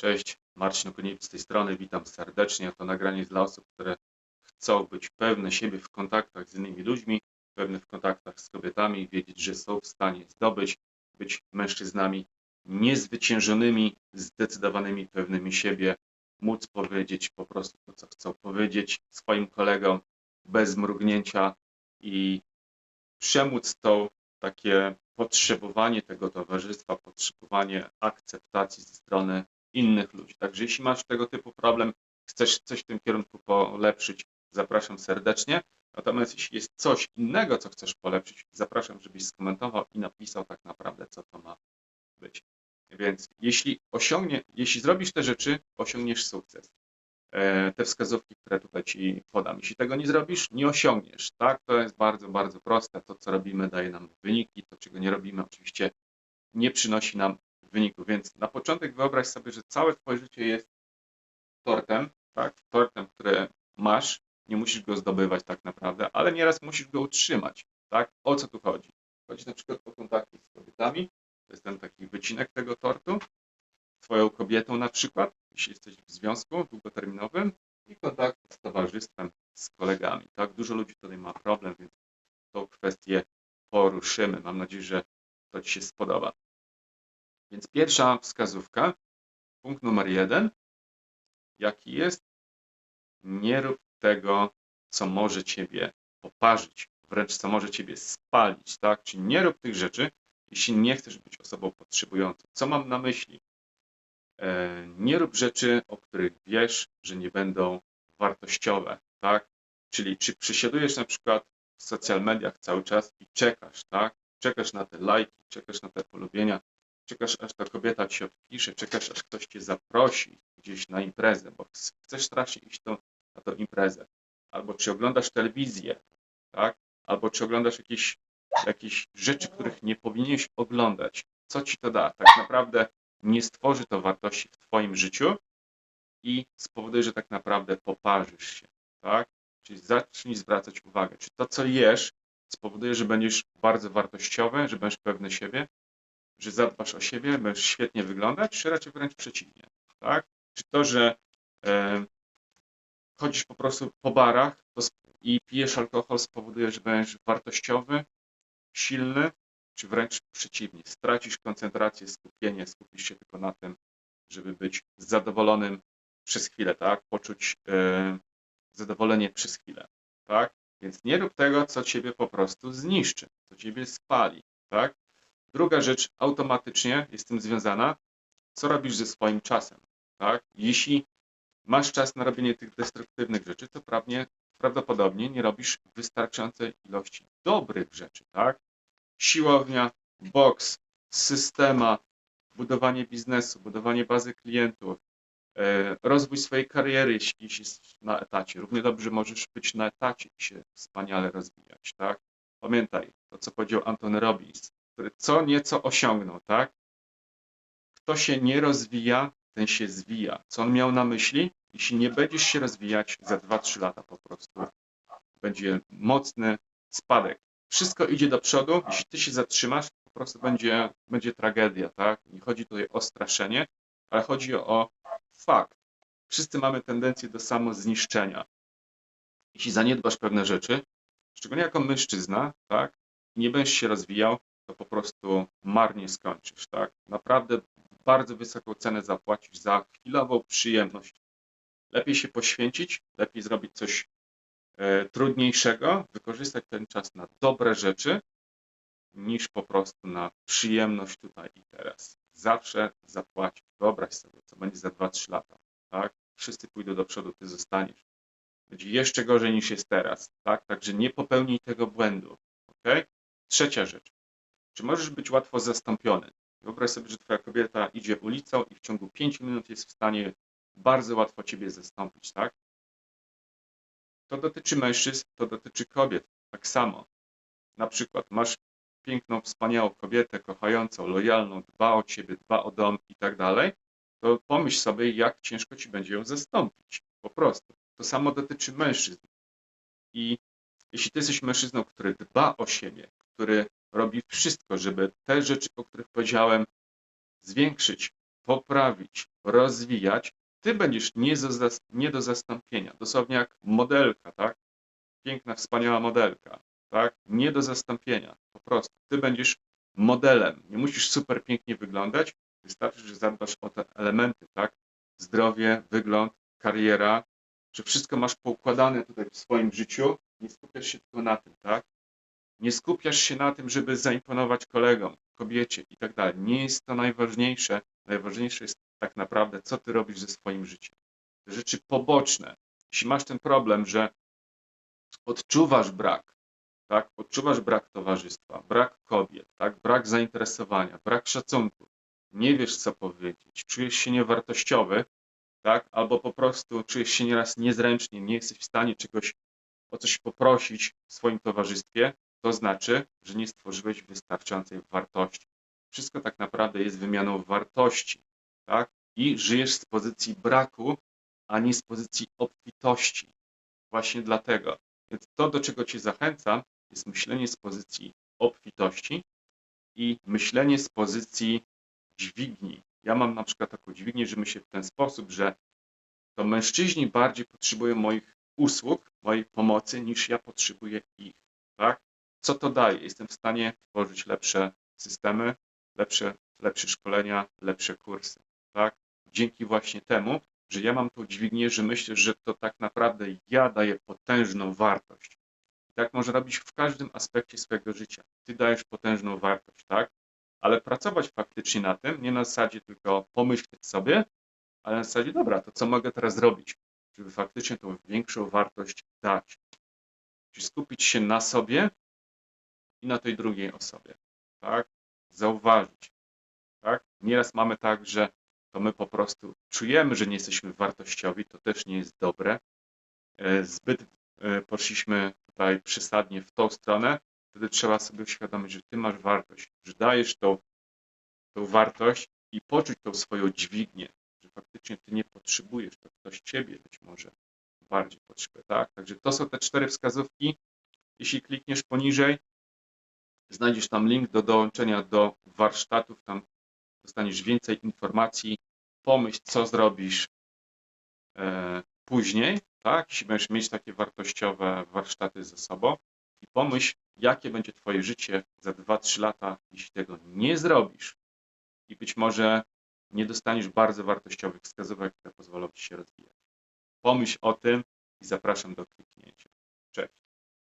Cześć, Marcin Okoniewicz z tej strony, witam serdecznie. To nagranie jest dla osób, które chcą być pewne siebie w kontaktach z innymi ludźmi, pewne w kontaktach z kobietami, wiedzieć, że są w stanie zdobyć, być mężczyznami niezwyciężonymi, zdecydowanymi, pewnymi siebie, móc powiedzieć po prostu to, co chcą powiedzieć swoim kolegom bez mrugnięcia i przemóc to takie potrzebowanie tego towarzystwa, potrzebowanie akceptacji ze strony innych ludzi. Także jeśli masz tego typu problem, chcesz coś w tym kierunku polepszyć, zapraszam serdecznie. Natomiast jeśli jest coś innego, co chcesz polepszyć, zapraszam, żebyś skomentował i napisał tak naprawdę, co to ma być. Więc jeśli osiągnie, jeśli zrobisz te rzeczy, osiągniesz sukces. E, Te wskazówki, które tutaj Ci podam. Jeśli tego nie zrobisz, nie osiągniesz. Tak, to jest bardzo, bardzo proste. To, co robimy, daje nam wyniki. To, czego nie robimy, oczywiście nie przynosi nam wyniku. Więc na początek wyobraź sobie, że całe Twoje życie jest tortem, tak? Tortem, który masz. Nie musisz go zdobywać tak naprawdę, ale nieraz musisz go utrzymać. Tak? O co tu chodzi? Chodzi na przykład o kontakty z kobietami. To jest ten taki wycinek tego tortu. Twoją kobietą na przykład, jeśli jesteś w związku długoterminowym i kontakty z towarzystwem, z kolegami. Tak? Dużo ludzi tutaj ma problem, więc tą kwestię poruszymy. Mam nadzieję, że to Ci się spodoba. Więc pierwsza wskazówka, punkt numer jeden, jaki jest? Nie rób tego, co może Ciebie poparzyć, wręcz co może Ciebie spalić, tak? Czyli nie rób tych rzeczy, jeśli nie chcesz być osobą potrzebującą. Co mam na myśli? E, Nie rób rzeczy, o których wiesz, że nie będą wartościowe, tak? Czyli czy przesiadujesz na przykład w social mediach cały czas i czekasz, tak? Czekasz na te lajki, czekasz na te polubienia, czekasz aż ta kobieta ci odpisze, czekasz aż ktoś cię zaprosi gdzieś na imprezę, bo ch- chcesz strasznie iść tą, na tą imprezę. Albo czy oglądasz telewizję, tak? Albo czy oglądasz jakieś, jakieś rzeczy, których nie powinieneś oglądać. Co ci to da? Tak naprawdę nie stworzy to wartości w twoim życiu i spowoduje, że tak naprawdę poparzysz się, tak? Czyli zacznij zwracać uwagę, czy to, co jesz, spowoduje, że będziesz bardzo wartościowy, że będziesz pewny siebie, że zadbasz o siebie, będziesz świetnie wyglądać, czy raczej wręcz przeciwnie, tak? Czy to, że e, chodzisz po prostu po barach i pijesz alkohol spowoduje, że będziesz wartościowy, silny, czy wręcz przeciwnie, stracisz koncentrację, skupienie, skupisz się tylko na tym, żeby być zadowolonym przez chwilę, tak? Poczuć e, zadowolenie przez chwilę, tak? Więc nie rób tego, co ciebie po prostu zniszczy, co ciebie spali, tak? Druga rzecz automatycznie jest z tym związana, co robisz ze swoim czasem, tak? Jeśli masz czas na robienie tych destruktywnych rzeczy, to prawnie, prawdopodobnie nie robisz wystarczającej ilości dobrych rzeczy, tak? Siłownia, boks, systema, budowanie biznesu, budowanie bazy klientów, e, rozwój swojej kariery, jeśli jest na etacie. Równie dobrze możesz być na etacie i się wspaniale rozwijać, tak? Pamiętaj to, co powiedział Antony Robbins, który co nieco osiągnął, tak? Kto się nie rozwija, ten się zwija. Co on miał na myśli? Jeśli nie będziesz się rozwijać, za 2-3 lata po prostu będzie mocny spadek. Wszystko idzie do przodu, jeśli ty się zatrzymasz, po prostu będzie, będzie tragedia, tak? Nie chodzi tutaj o straszenie, ale chodzi o fakt. Wszyscy mamy tendencję do samozniszczenia. Jeśli zaniedbasz pewne rzeczy, szczególnie jako mężczyzna, tak? nie będziesz się rozwijał, to po prostu marnie skończysz, tak? Naprawdę bardzo wysoką cenę zapłacisz za chwilową przyjemność. Lepiej się poświęcić, lepiej zrobić coś e, trudniejszego, wykorzystać ten czas na dobre rzeczy, niż po prostu na przyjemność tutaj i teraz. Zawsze zapłacić. Wyobraź sobie, co będzie za 2-3 lata, tak? Wszyscy pójdą do przodu, ty zostaniesz. Będzie jeszcze gorzej niż jest teraz, tak? Także nie popełnij tego błędu, ok? Trzecia rzecz. Czy możesz być łatwo zastąpiony? Wyobraź sobie, że twoja kobieta idzie ulicą i w ciągu 5 minut jest w stanie bardzo łatwo ciebie zastąpić, tak? To dotyczy mężczyzn, to dotyczy kobiet. Tak samo. Na przykład masz piękną, wspaniałą kobietę, kochającą, lojalną, dba o ciebie, dba o dom i tak dalej, to pomyśl sobie, jak ciężko ci będzie ją zastąpić. Po prostu. To samo dotyczy mężczyzn. I jeśli ty jesteś mężczyzną, który dba o siebie, który robi wszystko, żeby te rzeczy, o których powiedziałem, zwiększyć, poprawić, rozwijać, ty będziesz nie, nie do zastąpienia. Dosłownie jak modelka, tak? Piękna, wspaniała modelka, tak? Nie do zastąpienia. Po prostu. Ty będziesz modelem. Nie musisz super pięknie wyglądać. Wystarczy, że zadbasz o te elementy, tak? Zdrowie, wygląd, kariera, że wszystko masz poukładane tutaj w swoim życiu. Nie skupiasz się tylko na tym, tak? Nie skupiasz się na tym, żeby zaimponować kolegom, kobiecie i tak dalej. Nie jest to najważniejsze. Najważniejsze jest tak naprawdę, co ty robisz ze swoim życiem. Te rzeczy poboczne. Jeśli masz ten problem, że odczuwasz brak, tak? Odczuwasz brak towarzystwa, brak kobiet, tak? Brak zainteresowania, brak szacunku. Nie wiesz, co powiedzieć, czujesz się niewartościowy, tak? Albo po prostu czujesz się nieraz niezręcznie, nie jesteś w stanie czegoś o coś poprosić w swoim towarzystwie, to znaczy, że nie stworzyłeś wystarczającej wartości. Wszystko tak naprawdę jest wymianą wartości, tak? I żyjesz z pozycji braku, a nie z pozycji obfitości. Właśnie dlatego. Więc to, do czego Cię zachęcam, jest myślenie z pozycji obfitości i myślenie z pozycji dźwigni. Ja mam na przykład taką dźwignię, że myślę w ten sposób, że to mężczyźni bardziej potrzebują moich usług, mojej pomocy, niż ja potrzebuję ich. Tak? Co to daje? Jestem w stanie tworzyć lepsze systemy, lepsze, lepsze szkolenia, lepsze kursy. Tak? Dzięki właśnie temu, że ja mam tą dźwignię, że myślę, że to tak naprawdę ja daję potężną wartość. Tak może robić w każdym aspekcie swojego życia. Ty dajesz potężną wartość, tak? Ale pracować faktycznie na tym, nie na zasadzie tylko pomyśleć sobie, ale na zasadzie, dobra, to co mogę teraz zrobić, żeby faktycznie tą większą wartość dać. Czyli skupić się na sobie i na tej drugiej osobie, tak? Zauważyć, tak? Nieraz mamy tak, że to my po prostu czujemy, że nie jesteśmy wartościowi, to też nie jest dobre. E, Zbyt e, poszliśmy tutaj przesadnie w tą stronę, wtedy trzeba sobie uświadomić, że ty masz wartość, że dajesz tą, tą wartość i poczuć tą swoją dźwignię, że faktycznie ty nie potrzebujesz, to ktoś ciebie być może bardziej potrzebuje, tak? Także to są te cztery wskazówki. Jeśli klikniesz poniżej, znajdziesz tam link do dołączenia do warsztatów, tam dostaniesz więcej informacji, pomyśl, co zrobisz e, później, tak? Jeśli będziesz mieć takie wartościowe warsztaty ze sobą i pomyśl, jakie będzie Twoje życie za 2-3 lata, jeśli tego nie zrobisz i być może nie dostaniesz bardzo wartościowych wskazówek, które pozwolą Ci się rozwijać. Pomyśl o tym i zapraszam do kliknięcia. Cześć.